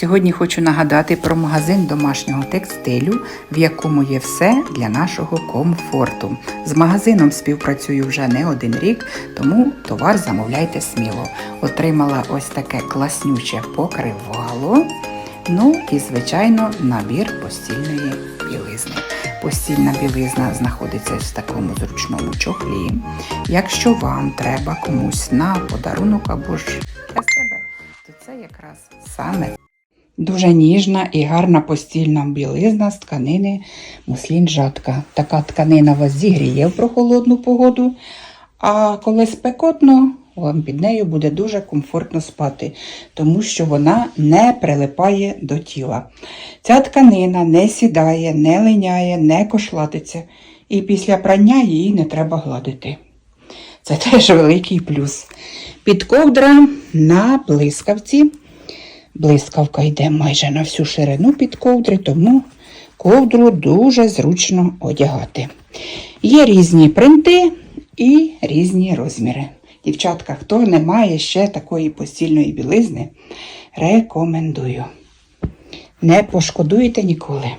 Сьогодні хочу нагадати про магазин домашнього текстилю, в якому є все для нашого комфорту. З магазином співпрацюю вже не один рік, тому товар замовляйте сміло. Отримала ось таке класнюче покривало. Ну і, звичайно, набір постільної білизни. Постільна білизна знаходиться в такому зручному чохлі. Якщо вам треба комусь на подарунок або ж для себе, то це якраз саме Дуже ніжна і гарна постільна білизна з тканини муслін жатка. Така тканина вас зігріє в прохолодну погоду, а коли спекотно, вам під нею буде дуже комфортно спати, тому що вона не прилипає до тіла. Ця тканина не сідає, не линяє, не кошлатиться, і після прання її не треба гладити. Це теж великий плюс. Підковдра на блискавці. Блискавка йде майже на всю ширину під ковдри, тому ковдру дуже зручно одягати. Є різні принти і різні розміри. Дівчатка, хто не має ще такої постільної білизни, рекомендую. Не пошкодуєте ніколи.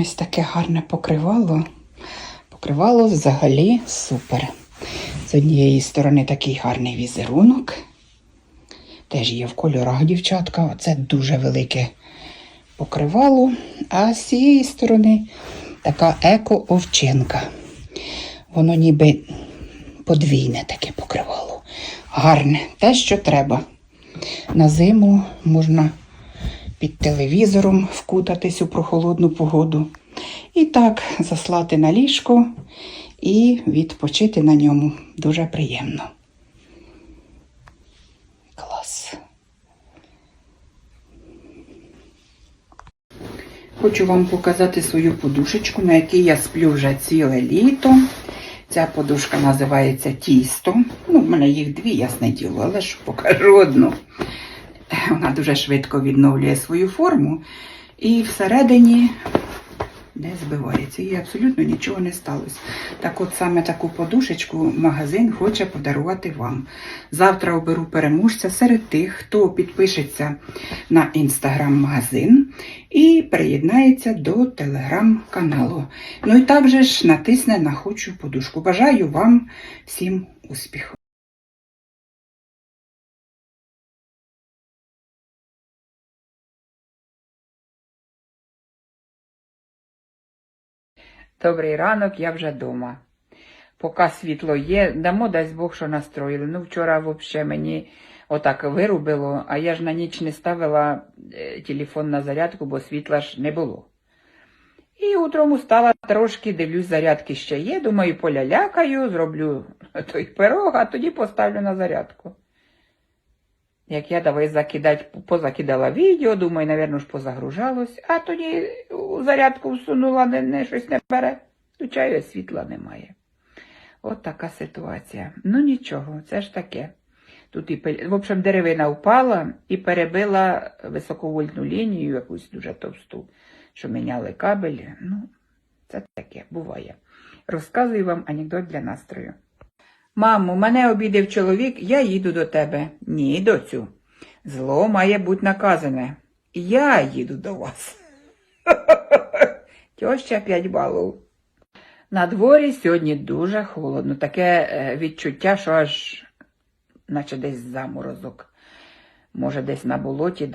Ось таке гарне покривало. Покривало взагалі супер. З однієї сторони такий гарний візерунок. Теж є в кольорах дівчатка. Оце дуже велике покривало. А з цієї сторони така еко-овчинка. Воно ніби подвійне таке покривало. Гарне, те, що треба. На зиму можна під телевізором вкутатись у прохолодну погоду. І так заслати на ліжко і відпочити на ньому. Дуже приємно. Клас. Хочу вам показати свою подушечку, на якій я сплю вже ціле літо. Ця подушка називається тісто. Ну, в мене їх дві, ясне діло, але ж покажу одну. Вона дуже швидко відновлює свою форму. І всередині не збивається. І абсолютно нічого не сталося. Так от саме таку подушечку магазин хоче подарувати вам. Завтра оберу переможця серед тих, хто підпишеться на інстаграм-магазин і приєднається до телеграм-каналу. Ну і також ж натисне на хочу подушку. Бажаю вам всім успіху! Добрий ранок, я вже вдома. Поки світло є, дамо дасть Бог, що настроїли. Ну, вчора взагалі мені отак вирубило, а я ж на ніч не ставила е, телефон на зарядку, бо світла ж не було. І утром устала трошки, дивлюсь, зарядки ще є. Думаю, полялякаю, зроблю той пирог, а тоді поставлю на зарядку. Як я давай закидать, позакидала відео, думаю, напевно, ж позагружалось, а тоді зарядку всунула, не, не щось не бере. Включаю, світла немає. От така ситуація. Ну нічого, це ж таке. Тут і в общем, деревина впала і перебила високовольтну лінію, якусь дуже товсту, що міняли кабель. Ну, це таке буває. Розказую вам анекдот для настрою. Мамо, мене обідав чоловік, я їду до тебе. Ні, доцю. Зло має бути наказане. Я їду до вас. Тьоща 5 балів. На дворі сьогодні дуже холодно. Таке е, відчуття, що аж наче десь заморозок. Може, десь на болоті,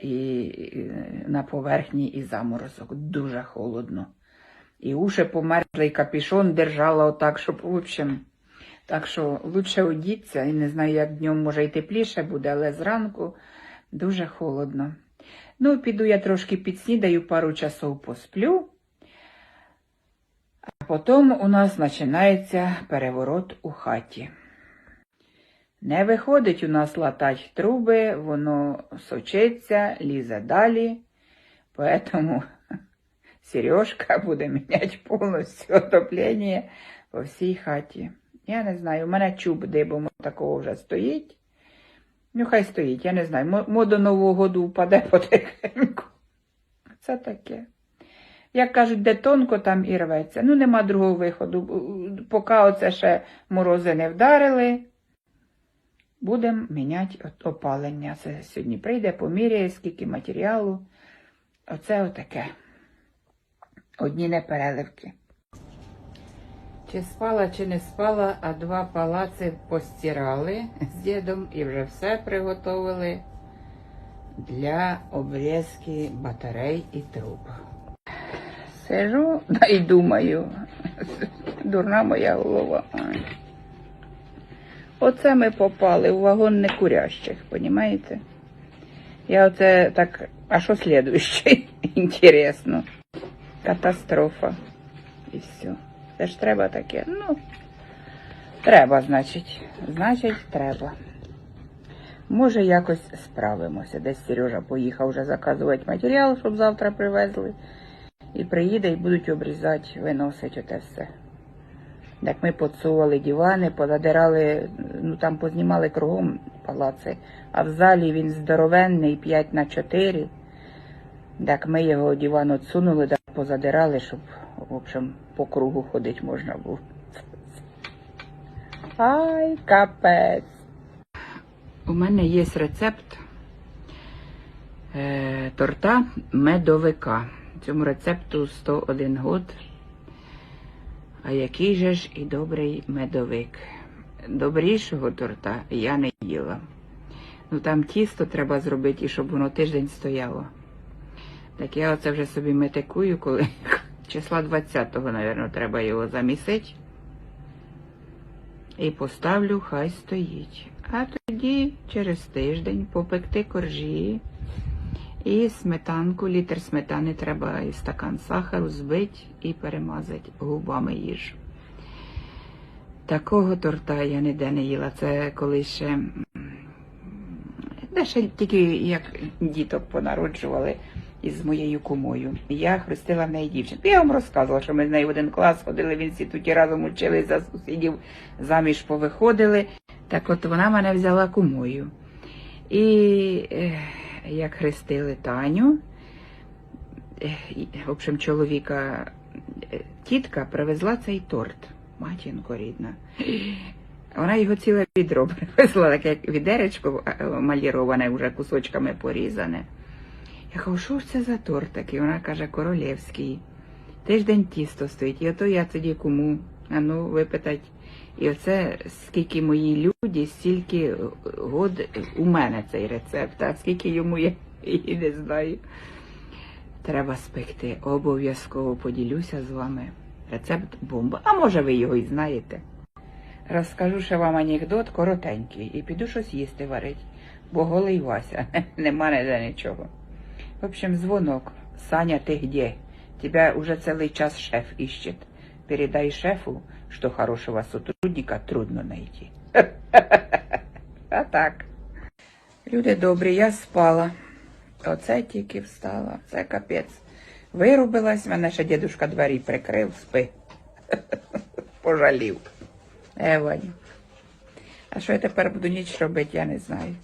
і і на поверхні і заморозок. Дуже холодно. І уші померзли, і капішон держала отак, щоб, в общем, так що лучше одіться, і не знаю, як днем може і тепліше буде, але зранку дуже холодно. Ну, піду я трошки підснідаю, пару часов посплю. А потім у нас починається переворот у хаті. Не виходить у нас латать труби, воно сочиться, лізе далі. Поэтому Сережка буде міняти повністю отоплення по всій хаті. Я не знаю, у мене чуб дибом такого вже стоїть. Ну, хай стоїть, я не знаю. мо- Нового году впаде потихеньку. Це таке. Як кажуть, де тонко, там і рветься. Ну, нема другого виходу. Поки оце ще морози не вдарили, будемо міняти опалення. Це сьогодні прийде, поміряє, скільки матеріалу. Оце отаке. Одні непереливки. Чи спала, чи не спала, а два палаци постирали з дідом і вже все приготовили для обрізки батарей і труб. Сижу да і думаю. Дурна моя голова. Оце ми попали в вагон некурящих, понімаєте? Я оце так, а що слідуще? Інтересно. Катастрофа. І все. Це ж треба таке. Ну, треба, значить. Значить, треба. Може, якось справимося. Десь Сережа поїхав вже заказувати матеріал, щоб завтра привезли. І приїде і будуть обрізати, виносити оте все. Як ми подсували дивани, подадирали, ну там познімали кругом палаци, а в залі він здоровенний 5 на 4. Так ми його диван отсунули, так позадирали, щоб, в общем, по кругу ходити можна було. Ай, капець. У мене є рецепт е, торта медовика. Цьому рецепту 101 год. А який же ж і добрий медовик. Добрішого торта я не їла. Ну там тісто треба зробити, і щоб воно тиждень стояло. Так я оце вже собі метикую, коли числа 20-го, мабуть, треба його замісити. І поставлю, хай стоїть. А тоді через тиждень попекти коржі. І сметанку, літр сметани треба і стакан сахару збити і перемазати губами їж. Такого торта я ніде не їла. Це коли ще, де ще тільки як діток понароджували із моєю кумою. Я хрестила в неї дівчинку. Я вам розказувала, що ми з нею в один клас ходили в інституті, разом учились за сусідів, заміж повиходили. Так от вона мене взяла кумою. І е, як хрестили Таню, е, в общем, чоловіка е, тітка привезла цей торт, матінко рідна. Вона його ціле відро привезла, таке відеречко маліроване, вже кусочками порізане. Я кажу, що ж це за торт такий? Вона каже, королівський. Тиждень тісто стоїть. І ото я тоді кому, а ну, випитать. І оце скільки моїй люді, стільки год у мене цей рецепт, а скільки йому я і не знаю. Треба спекти. Обов'язково поділюся з вами. Рецепт бомба. А може ви його і знаєте. Розкажу ще вам анекдот коротенький і піду щось їсти варить, бо голий Вася, нема ніде нічого. В общем, звонок. Саня, ты где? Тебя уже целый час шеф ищет. Передай шефу, что хорошего сотрудника трудно найти. А так. Люди добрі, я спала. Оце тільки встала. Це капець. Вирубилась, мене ще дідушка двері прикрив, спи. Пожалів. Е, Ваню. А що я тепер буду ніч робити, я не знаю.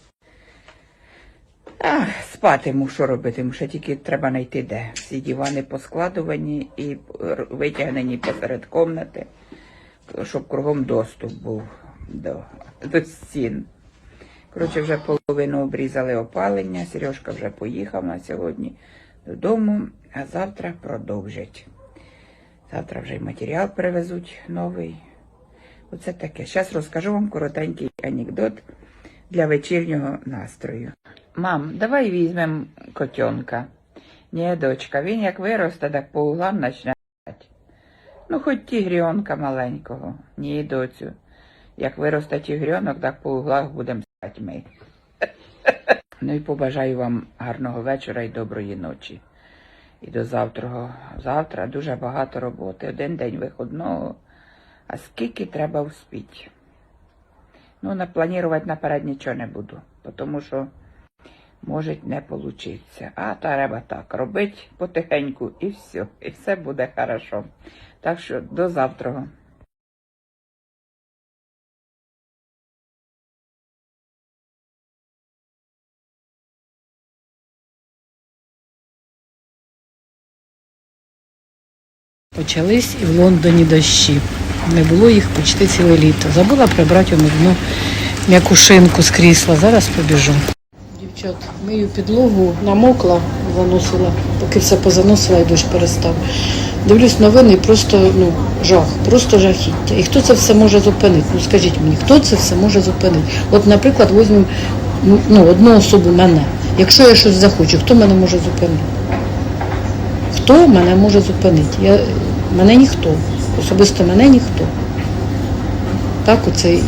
Ах, спатиму, що робитиму, ще тільки треба знайти де. Всі дивани поскладувані і витягнені посеред комнати, щоб кругом доступ був до, до стін. Коротше, вже половину обрізали опалення, Сережка вже поїхав на сьогодні додому, а завтра продовжать. Завтра вже й матеріал привезуть новий. Оце таке. Зараз розкажу вам коротенький анекдот для вечірнього настрою. Мам, давай візьмемо котенка. Ні, дочка, він як виросте, так по углам грати. Ну, хоч тігріонка маленького. Ні, доцю. Як виросте тігріонок, так по углах будемо спати ми. Ну і побажаю вам гарного вечора і доброї ночі. І до завтра. Завтра дуже багато роботи. Один день виходного. А скільки треба успіти? Ну, напланувати наперед нічого не буду, тому що може не получиться. А треба так робити потихеньку і все. І все буде хорошо. Так що до завтра. Почались і в Лондоні дощі. Не було їх почти ціле літо. Забула прибрати одну м'яку шинку з крісла. Зараз побіжу. Дівчат, мию підлогу, намокла, заносила, поки все позаносила і дощ перестав. Дивлюсь новини просто ну, жах, просто жахіття. І хто це все може зупинити? Ну скажіть мені, хто це все може зупинити? От, наприклад, візьмемо ну, одну особу мене. Якщо я щось захочу, хто мене може зупинити? Хто мене може зупинити? Я, мене ніхто. Особисто мене ніхто. Так, оце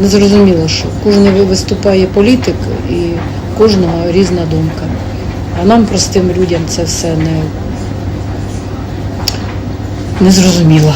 незрозуміло, що кожен виступає політик і кожного різна думка. А нам, простим людям, це все не, не зрозуміло.